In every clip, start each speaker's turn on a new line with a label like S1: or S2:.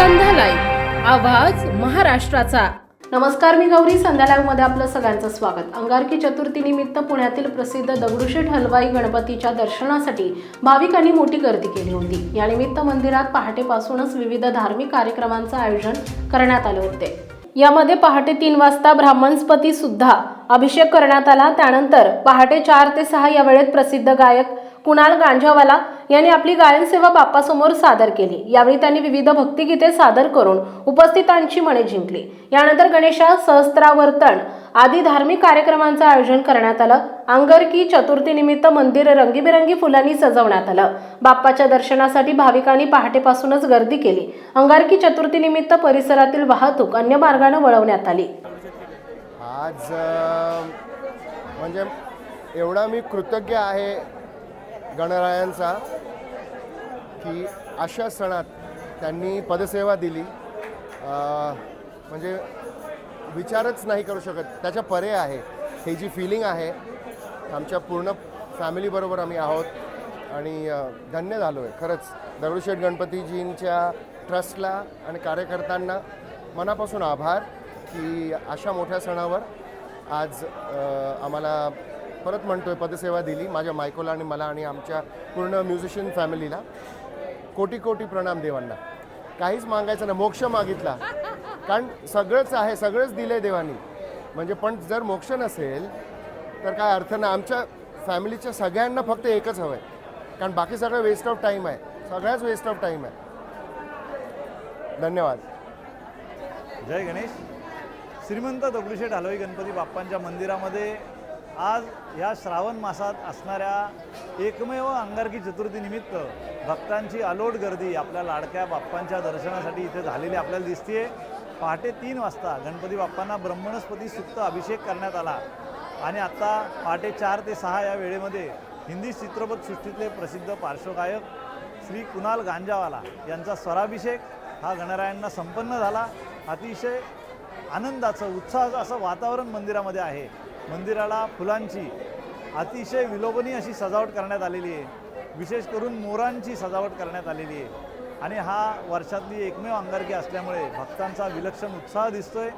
S1: आवाज महाराष्ट्राचा. नमस्कार मी गौरी. संध्या लाईव्हमध्ये आपलं सगळ्यांचं स्वागत. अंगारकी चतुर्थी निमित्त पुण्यातील प्रसिद्ध दगडूशेठ हलवाई गणपतीच्या दर्शनासाठी भाविकांनी मोठी गर्दी केली होती. यानिमित्त मंदिरात पहाटेपासूनच विविध धार्मिक कार्यक्रमांचं आयोजन करण्यात आले होते. यामध्ये पहाटे तीन वाजता ब्राह्मणस्पती सुद्धा अभिषेक करण्यात आला. त्यानंतर पहाटे चार ते सहा या वेळेत प्रसिद्ध गायक कुणाल गांजावाला यांनी आपली गायनसेवा बाप्पासमोर सादर केली. यावेळी त्यांनी विविध भक्तिगीते सादर करून उपस्थितांची मने जिंकली. यानंतर गणेशा सहस्त्रावर्तन आदी धार्मिक कार्यक्रमांचं आयोजन करण्यात आलं. अंगरकी चतुर्थीनिमित्त मंदिर रंगीबेरंगी फुलांनी सजवण्यात आलं. बाप्पाच्या दर्शनासाठी भाविकांनी पहाटेपासूनच गर्दी केली. अंगारकी चतुर्थीनिमित्त परिसरातील वाहतूक अन्य मार्गाने वळवण्यात आली.
S2: आज म्हणजे एवढा मी कृतज्ञ आहे. गणरायांचा की अशा सणात त्यांनी पदसेवा दिली. म्हणजे विचारच नाही करू शकत. त्याच्या परे आहे. ही जी फिलिंग आहे आमच्या पूर्ण फॅमिलीबरोबर आम्ही आहोत. आणि धन्य झालो आहे खरंच दगडूशेठ गणपतीजींच्या ट्रस्टला आणि कार्यकर्त्यांना मनापासून आभार की अशा मोठ्या सणावर आज आम्हाला परत म्हणतोय पदसेवा दिली माझ्या मायकोला आणि मला आणि आमच्या पूर्ण म्युझिशियन फॅमिलीला. कोटी कोटी प्रणाम देवांना. काहीच मागायचं ना मोक्ष मागितला. कारण सगळंच आहे सगळंच दिलं आहे देवानी. म्हणजे पण जर मोक्ष नसेल तर काय अर्थ नाही. आमच्या फॅमिलीच्या सगळ्यांना फक्त एकच हवं आहे. कारण बाकी सगळं वेस्ट ऑफ टाईम आहे. सगळ्याच वेस्ट ऑफ टाईम आहे. धन्यवाद.
S3: जय गणेश. श्रीमंत दगडूशेठ हलवाई गणपती बाप्पांच्या मंदिरामध्ये आज या श्रावण मासात असणाऱ्या एकमेव अंगारकी चतुर्थीनिमित्त भक्तांची अलोट गर्दी आपल्या लाडक्या बाप्पांच्या दर्शनासाठी इथे झालेली आपल्याला दिसते पहाटे तीन वाजता गणपती बाप्पांना ब्रह्मणस्पती सुक्त अभिषेक करण्यात आला. आणि आत्ता पहाटे चार ते सहा या वेळेमध्ये हिंदी चित्रपटसृष्टीतले प्रसिद्ध पार्श्वगायक श्री कुणाल गांजावाला यांचा स्वराभिषेक हा गणरायांना संपन्न झाला. अतिशय आनंदाचं उत्साहाचं असं वातावरण मंदिरामध्ये आहे. मंदिराला फुलांची अतिशय विलोभनीय अशी सजावट करण्यात आलेली आहे. विशेष करून मोरांची सजावट करण्यात आलेली आहे. आणि हा वर्षातली एकमेव अंगारकी असल्यामुळे भक्तांचा विलक्षण उत्साह दिसतोय.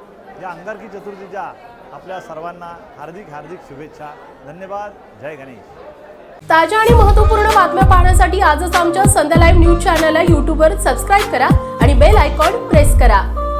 S3: या अंगारकी चतुर्थीच्या आपल्या सर्वांना हार्दिक हार्दिक शुभेच्छा. धन्यवाद. जय गणेश.
S1: ताज्या आणि महत्त्वपूर्ण बातम्या पाहण्यासाठी आजच आमच्या संध्या लाईव्ह न्यूज चॅनलला यूट्यूबवर सबस्क्राईब करा आणि बेल आयकॉन प्रेस करा.